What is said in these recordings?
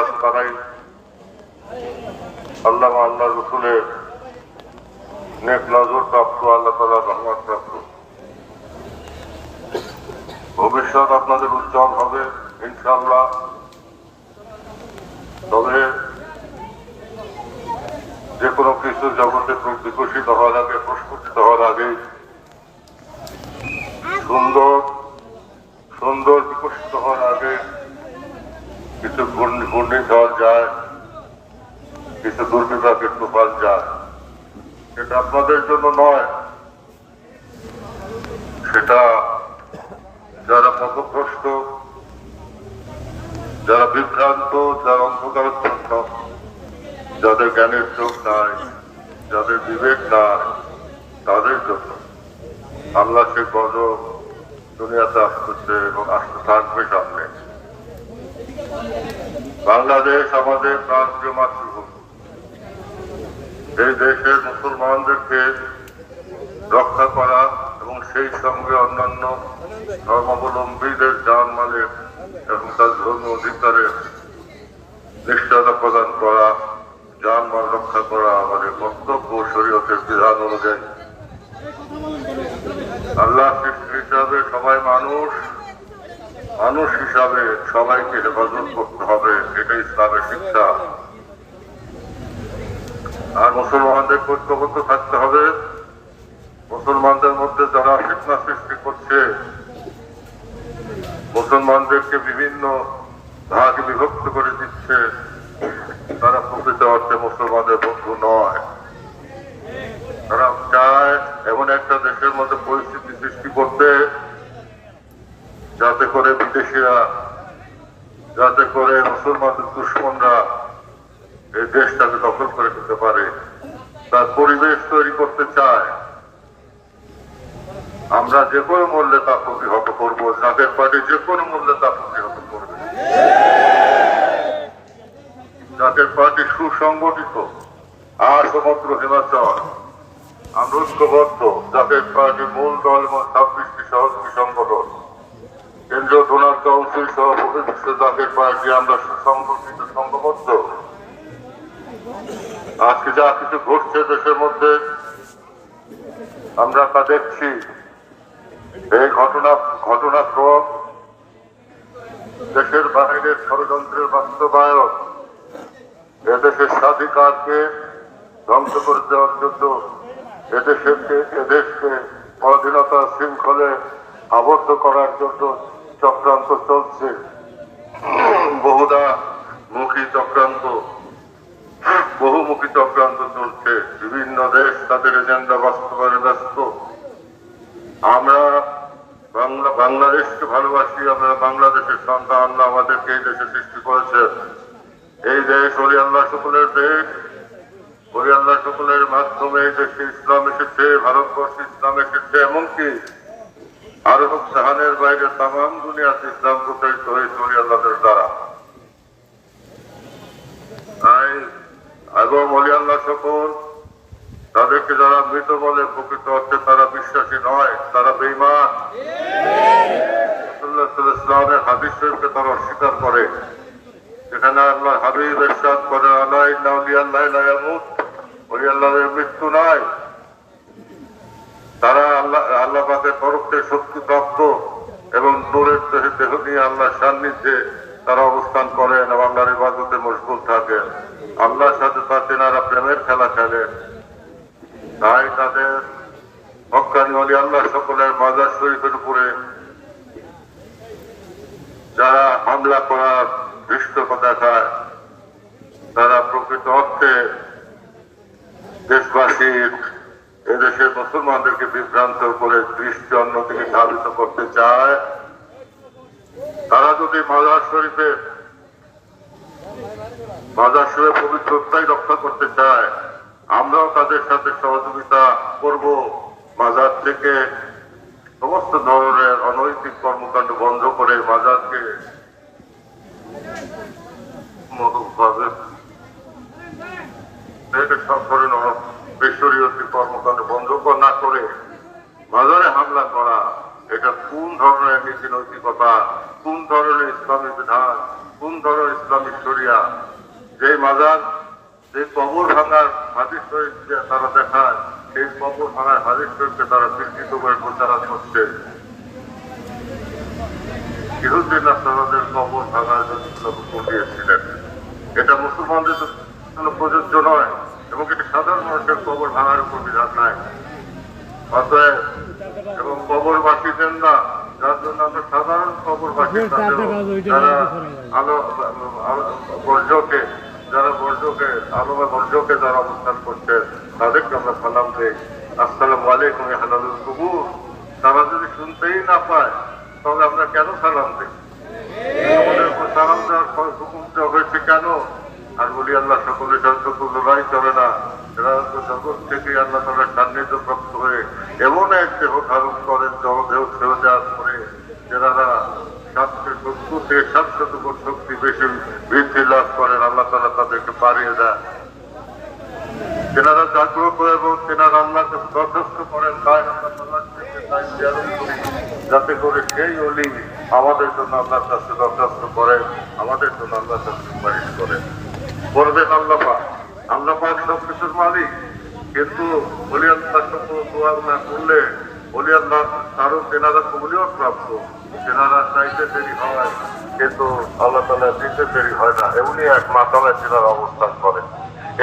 আছে তারাই আল্লাহ আল্লাহ রসুলের নেক নজর প্রাপ্ত, আল্লাহ তালা রহমান প্রাপ্ত। ভবিষ্যৎ আপনাদের উজ্জ্বল হবে ইনশাল্লাহ তবে যে কোনো কিছু জগতে বিকশিত হওয়ার আগে, প্রস্ফুটিত হওয়ার আগে সুন্দর সুন্দর বিকশিত হওয়ার আগে কিছু ঘূর্ণি ঘূর্ণিঝড় যায়, কিছু দুর্বিপাকের তুফান যায়। সেটা আপনাদের জন্য নয়। সেটা যারা পথভ্রষ্ট যারা বিভ্রান্ত, যারা অন্ধকারচ্ছন্ন, যাদের জ্ঞানের চোখ নাই, যাদের বিবেক নাই, তাদের জন্য আল্লাহ সে গজব দুনিয়াতে আসতেছে এবং আসতে থাকবে সামনে। বাংলাদেশ আমাদের প্রান্তীয় মাতৃভূমি। এই দেশের মুসলমানদেরকে রক্ষা করা এবং সেই সঙ্গে অন্যান্য ধর্মাবলম্বীদের জানমালের এবং তার ধর্মীয় অধিকারের নিশ্চয়তা প্রদান করা জানমাল রক্ষা করা আমাদের কর্তব্য শরীয়তের বিধান অনুযায়ী। আল্লাহ সৃষ্টি হিসাবে সবাই মানুষ। মানুষ হিসাবে সবাইকে হেফাজত করতে হবে এটা ইসলামের শিক্ষা। আর মুসলমানদের ঐক্যবদ্ধ থাকতে হবে। মুসলমানদের মধ্যে যারা ফিতনা সৃষ্টি করছে, মুসলমানদেরকে বিভিন্ন ভাগে বিভক্ত করে দিচ্ছে, তারা প্রকৃত অর্থে মুসলমানদের বন্ধু নয়। তারা চায় এমন একটা দেশের মধ্যে পরিস্থিতি সৃষ্টি করতে যাতে করে বিদেশিরা, যাতে করে মুসলমানদের দুশ্মনরা এই দেশটাকে দখল করে নিতে পারে, তার পরিবেশ তৈরি করতে চায়। আমরা যে কোনো মূল্যে তা প্রতিহত করব যাদের পার্টি যে কোনো মূল্যে তা প্রতিহত করবে। যাদের পার্টি সুসংগঠিত আর সমগ্র হিমাচল, আমরা ঐক্যবদ্ধ। যাদের পার্টির মূল দল এবং ছাব্বিশটি কেন্দ্রীয় ডোনার কাউন্সিল সহ জাতীয় পার্টি, আমরা সুসংগঠিত সংঘবদ্ধ। আজকে যা কিছু ঘটছে দেশের মধ্যে, আমরা তা দেখছি। এই ঘটনা, ঘটনাক্রম দেশের বাইরের ষড়যন্ত্রের বাস্তবায়ন, এদেশের স্বাধিকারকে ধ্বংস করে দেওয়ার জন্য এদেশকে এদেশকে স্বাধীনতা শৃঙ্খলে আবদ্ধ করার জন্য চক্রান্ত চলছে। বহুদা মুখী চক্রান্ত, বহুমুখী চক্রান্ত চলছে। বিভিন্ন দেশ তাদের এজেন্ডা বাস্তবায়নে ব্যস্ত। আমরা বাংলা, বাংলাদেশকে ভালোবাসি, আমরা বাংলাদেশের সন্তান আল্লাহ আমাদেরকে এই দেশে সৃষ্টি করেছে। এই দেশ ওলি আল্লাহ সকলের দেশ। ওলি আল্লাহ সকলের মাধ্যমে এই দেশে ইসলাম এসেছে, ভারতবর্ষে ইসলাম এসেছে, এমনকি আরব জাহানের বাইরে তাম দুনিয়াতে ইসলাম প্রচারিত হয়েছে ওলি আল্লাহদের দ্বারা। এবং অলি আল্লাহ সকল তাদেরকে যারা মৃত বলে প্রকৃত অর্থে তারা বিশ্বাসী নয়, তারা বেইমান ইসলামের হাদিস শরীফকে তারা অস্বীকার করে। যেখানে আল্লাহ হাবিব এরশাদ করে আল্লাহ ওলি আল্লাহর মৃত্যু নাই। তারা আল্লাহ আল্লাহ পাকের তরফ থেকে শক্তি প্রাপ্ত এবং নূরের দেহে নিয়ে আল্লাহর সান্নিধ্যে তারা অবস্থান করেন এবং আল্লাহর ইবাদতে মশগুল থাকেন। আল্লাহর সাথে তার তেনারা প্রেমের খেলা খেলেন। তাই তাদের হকানি অলি আল্লাহ সকলের মাজার শরীফের উপরে যারা হামলা করার দৃষ্টতা দেখায় তারা প্রকৃত অর্থে দেশবাসীর এদেশের মুসলমানদেরকে বিভ্রান্ত করে দৃষ্টি অন্যদিকে ধাবিত করতে চায়। তারা যদি মাজার শরীফে, মাজার শরীফ পবিত্রতাই রক্ষা করতে চায়, আমরাও তাদের সাথে সহযোগিতা করব। মাজার থেকে সমস্ত ধরনের অনৈতিক কর্মকাণ্ড বন্ধ করে মাজারকে মতভাবে সব ধরনের বেসরীয় কর্মকাণ্ড বন্ধ না করে বাজারে হামলা করা, এটা কোন ধরনের নীতি নৈতিকতা, কোন ধরনের ইসলামী বিধান, কোন ধরনের ইসলামী শরিয়া? যে মাজার, যে কবর ভাঙার হাদিস শরীফকে তারা দেখায়, সেই কবর ভাঙার হাদিস শরীফকে তারা বিকৃত করে প্রচার করছে। ইহুদ্দিন কবর ভাঙার জন্য এটা মুসলমানদের জন্য প্রযোজ্য নয়। সাধারণ মানুষের কবর ভাঙার উপর বিধান নাই। অতএব এবং কবরবাসীদের না যার জন্য আমরা সাধারণ কবরবাসী তাদেরও যারা আলো আলো- বর্জ্যকে যারা বর্জ্যকে আলোমে বর্জ্যকে যারা অবস্থান করছে তাদেরকে আমরা সালাম দিই। আসসালামু আলাইকুম হালালুল কবুর। তারা যদি শুনতেই না পায় তাহলে আমরা কেন সালাম দিই? সালাম দেওয়ার হুকুম দেওয়া হয়েছে কেন? আর বলি আল্লাহ সকলে যন্ত্র লড়াই চলে না। এরা তো আল্লাহ এমন এক বৃদ্ধি লাভ করেন তেনারা জাগ্রত এবং তেনারা আল্লাহকে যথেষ্ট করেন, তাই যাতে করে সেই অলি আমাদের জন্য আল্লাহর কাছে করে আমাদের জন্য আল্লাহর কাছে সুপারিশ আল্লাহ আল্লাহ পাক সব কিছুর মালিক, কিন্তু বলি আল্লাহ শব্দ দোয়া না করলে বলি আল্লাহ তারও তেনারা কবলিও প্রাপ্ত। তেনারা চাইতে দেরি হয়, কিন্তু আল্লাহ তালা দিতে দেরি হয় না। এমনি এক মাতালায় তেনারা অবস্থান করে।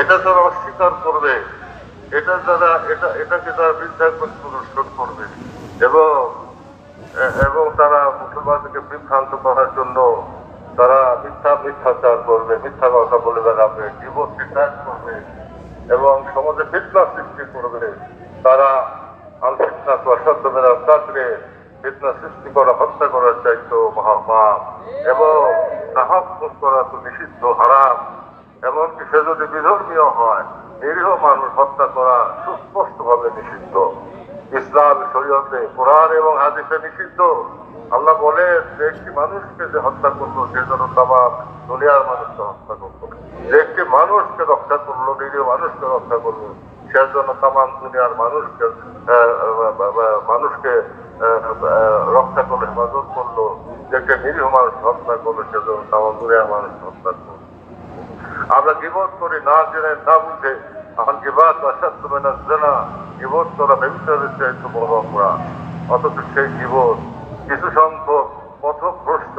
এটা তারা অস্বীকার করবে। এটা তারা, এটা, এটাকে তারা বৃদ্ধা প্রদর্শন করবে। এবং এবং তারা মুসলমানদেরকে বিভ্রান্ত করার জন্য তারা মিথ্যা মিথ্যাচার করবে, মিথ্যা কথা বলে বেড়াবে জীবনকে ত্যাগ করবে এবং সমাজে ফিতনা সৃষ্টি করবে। তারা আল ফিতনা তো অসাধ্য মেরা চাকরে ফিতনা সৃষ্টি করা, হত্যা করার চাইতো মহাপাপ এবং তাহাফুজ করা তো নিষিদ্ধ, হারাম। এমনকি সে যদি বিধর্মীয় হয়, নিরীহ মানুষ হত্যা করা সুস্পষ্টভাবে নিষিদ্ধ। ইসলাম শরীয়তে কোরআন এবং হাদিসে নিষিদ্ধ। আল্লাহ বলে, যে একটি মানুষকে যে হত্যা করল সে যেন তামাম দুনিয়ার মানুষকে হত্যা করল যে একটি মানুষকে রক্ষা করল, নিরীহ মানুষকে রক্ষা করল, সে যেন তামাম দুনিয়ার মানুষকে মানুষকে রক্ষা করল, হেফাজত করল, যে একটা নিরীহ মানুষ হত্যা করল, সে যেন তামাম দুনিয়ার মানুষকে হত্যা করল। আমরা জীবন করি না জেনে, না বুঝে। এখন গিবাদ অসাধ্য মেনা জেনা গিবত করা ব্যবসারের চাইতে বড় অপরাধ। অথচ সেই গিবত কিছু সংখ্যক পথভ্রষ্ট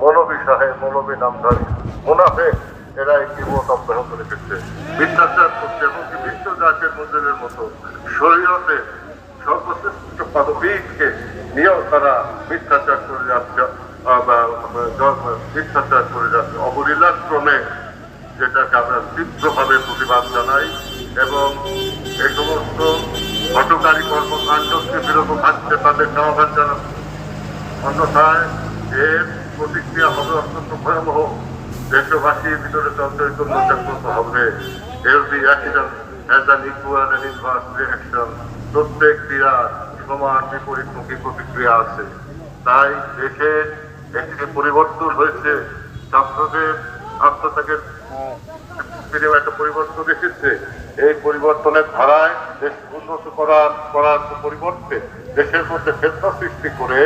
মৌলবী সাহেব মৌলবী নামধারী। মুনাফেক এরা এই গিবত অব্যাহত রেখেছে। মিথ্যাচার করছে এমনকি জাতের মন্দিরের মতো। শরীরতে সর্বশ্রেষ্ঠ পদবীকে নিয়েও তারা মিথ্যাচার করে যাচ্ছে মিথ্যাচার করে যাচ্ছে। অবলীলার যেটাকে আমরা তীব্রভাবে প্রতিবাদ জানাই এবং এই সমস্ত ঘটকারী কর্মকাণ্ডকে বিরত থাকতে তাদেরকে আহ্বান জানাব অন্যথায় এর প্রতিক্রিয়া হবে অত্যন্ত ভয়াবহ। দেশবাসীর ভিতরে চঞ্চৈতন্য জাগ্রত হবে। প্রত্যেক ক্রিয়া সমান বিপরীতমুখী প্রতিক্রিয়া আছে। তাই দেশের একটি পরিবর্তন হয়েছে। ছাত্রদের আত্মত্যাগের একটা পরিবর্তন এসেছে। এই পরিবর্তনের ধারায় দেশ উন্নত করার করার পরিবর্তে দেশের মধ্যে ফেতনা সৃষ্টি করে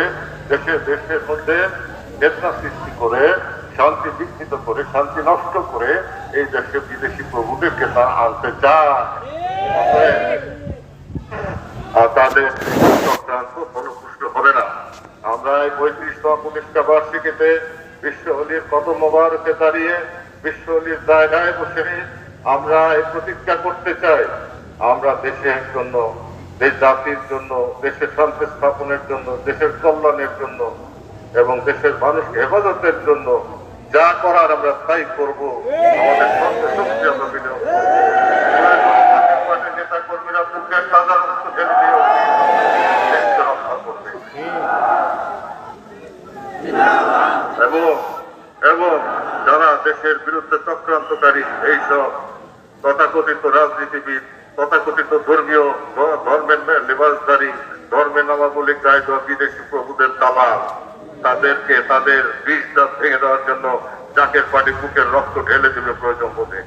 দেশের দেশের মধ্যে ফেতনা সৃষ্টি করে, শান্তি বিঘ্নিত করে, শান্তি নষ্ট করে এই দেশে বিদেশি প্রভুদেরকে তারা আনতে চায়। আর তাদের ফলপ্রসূ হবে না। আমরা এই পঁয়ত্রিশতম প্রতিষ্ঠা বার্ষিকীতে বিশ্ব হলির কত মোবারকে দাঁড়িয়ে, বিশ্ব হলির জায়গায় বসে, আমরা এই প্রতিজ্ঞা করতে চাই। আমরা দেশের জন্য দেশ জাতির জন্য, দেশের শান্তি স্থাপনের জন্য, দেশের কল্যাণের জন্য এবং দেশের মানুষকে হেফাজতের জন্য যা করার আমরা তাই করব। আমাদের সঙ্গে শক্তি আমরা বিনিয়োগ নেতা এবং এবং যারা দেশের বিরুদ্ধে চক্রান্তকারী, এইসব তথাকথিত রাজনীতিবিদ তথাকথিত ধর্মীয় ধর্মের লেবাসধারী ধর্মের নামাবলী গায়ে বিদেশি প্রভুদের দালাল তাদেরকে, তাদের বিষ দাঁত ভেঙে দেওয়ার জন্য জাকের পাটি বুকের রক্ত ঢেলে দেবে প্রয়োজন বোধে।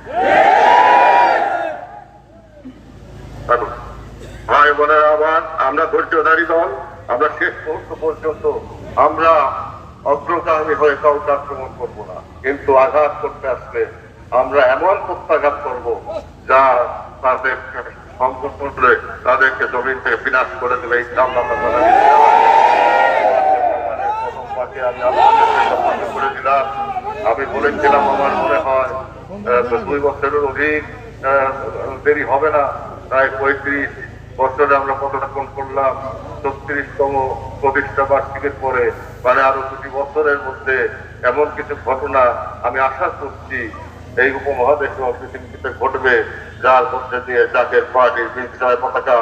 ভাই বোনের, আবার আমরা ধৈর্যধারী দল, আমরা শেষ মুহূর্ত পর্যন্ত আমরা অগ্রগামী হয়ে কাউকে আক্রমণ করব না। কিন্তু আঘাত করতে আসলে আমরা এমন প্রত্যাঘাত করব যা তাদের সংগ্রহ করলে তাদেরকে থেকে বিনাশ করে দেবে আমি করে বলেছিলাম, আমার মনে হয় দুই বছরের অধিক দেরি হবে না। প্রায় পঁয়ত্রিশ বছরে আমরা পদার্পণ করলাম। ছত্রিশতম প্রতিষ্ঠা বার্ষিকের পরে মানে আরও দুটি বছরের মধ্যে এমন কিছু ঘটনা আমি আশা করছি, এই উপমহাদেশ ও পৃথিবীতে ঘটবে। যার মধ্যে দিয়ে জাকের পার্টির বিজয় পতাকা,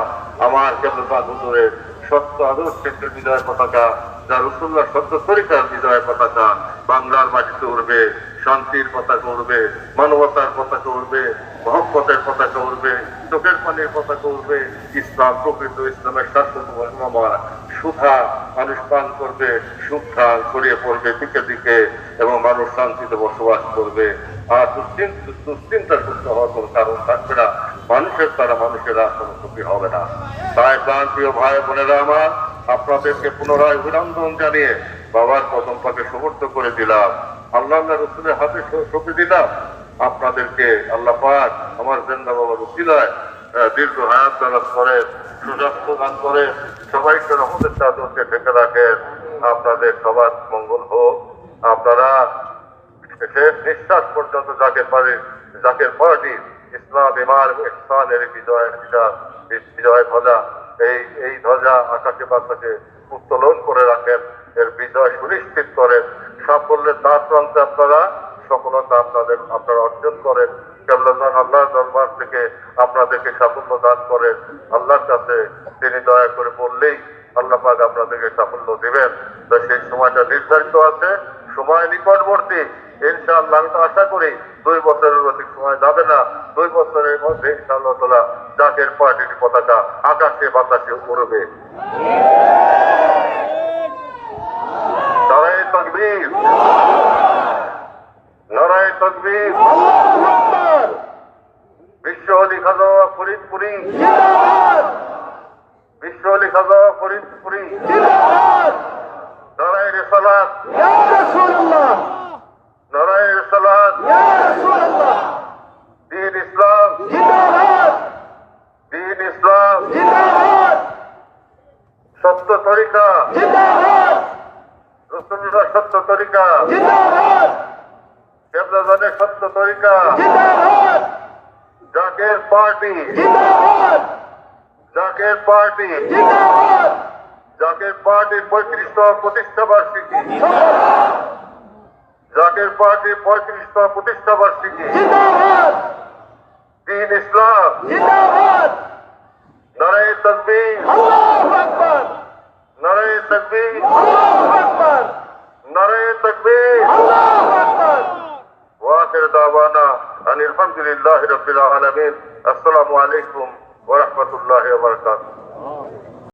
আমার কেন্দ্রবাদ হুজুরের সত্য আদর্শের বিজয় পতাকা যা রসুল্লাহ সত্য তরিকার বিজয় পতাকা। বাংলার মাটিতে উঠবে শান্তির পতাকা উঠবে মানবতার পতাকা উঠবে মহব্বতের পতাকা উঠবে চোখের পানির পতাকা উঠবে ইসলাম প্রকৃত ইসলামের শাসন আমার। সুধা মানুষ পান করবে সুখা ছড়িয়ে পড়বে দিকে দিকে, এবং মানুষ শান্তিতে বসবাস করবে। আর দুশ্চিন্তা দুশ্চিন্তার হওয়ার কোনো কারণ থাকবে না। মানুষের দ্বারা মানুষের কোনো ক্ষতি হবে না। তাই প্রাণ প্রিয় ভাই বোনেরা আমার, আপনাদেরকে পুনরায় অভিনন্দন জানিয়ে বাবার কদম পাকে সমর্থ করে দিলাম। আল্লাহ রসুলের হাতে সঁপে দিলাম। আপনাদেরকে আল্লাহ পাক আমার জেন্দা বাবার উচিলায় দীর্ঘ হায়াত দ্বারা করে, সুস্বাস্থ্য দান করে, সবাইকে রহমতের চাদরকে ঢেকে রাখেন। আপনাদের সবার মঙ্গল হোক। আপনারা শেষ নিঃশ্বাস পর্যন্ত যাকে পারে যাকে পার্টি ইসলাম ইমান ইসলামের বিজয় বিজয় ধ্বজা, এই এই ধ্বজা আকাশে বাতাসে উত্তোলন করে রাখেন, এর বিজয় সুনিশ্চিত করেন। সাফল্যের দ্বার প্রান্তে আপনারা সফলতা আপনাদের, আপনারা অর্জন করেন। কেবলান আল্লাহ দরবার থেকে আপনাদেরকে সাফল্য দান করেন। আল্লাহর কাছে তিনি দয়া করে বললেই আল্লাহ পাক আপনাদেরকে সাফল্য দিবেন। তো সেই সময়টা নির্ধারিত আছে। সময় নিকটবর্তী, ইনশাআল্লাহ, আমি তো আশা করি দুই বছরের অধিক সময় যাবে না। দুই বছরের মধ্যে ইনশাআল্লাহ তালা জাতীয় পার্টির পতাকা আকাশে বাতাসে উড়বে। নারায় বিশ্ব অলি খাজা ফরিদপুরি। বিশ্ব অলি খাজা ফরিদপুরি। নারায় রেসালাত নারায় রেসালাত দিন ইসলাম। দিন ইসলাম। সত্য তরিকা। রসুল্লাহ সত্য তরিকা। কেবলাদানের সত্য তরিকা। Zaker party. Zaker party. Zaker পার্টির পঁয়ত্রিশতম প্রতিষ্ঠা বার্ষিকী জাকের পার্টির পঁয়ত্রিশতম প্রতিষ্ঠা বার্ষিকী দিন ইসলাম নারায় তকবীর নারায় তকবীর নারায় তকবীর واخر دعوانا ان الحمد لله رب العالمين السلام عليكم ورحمه الله وبركاته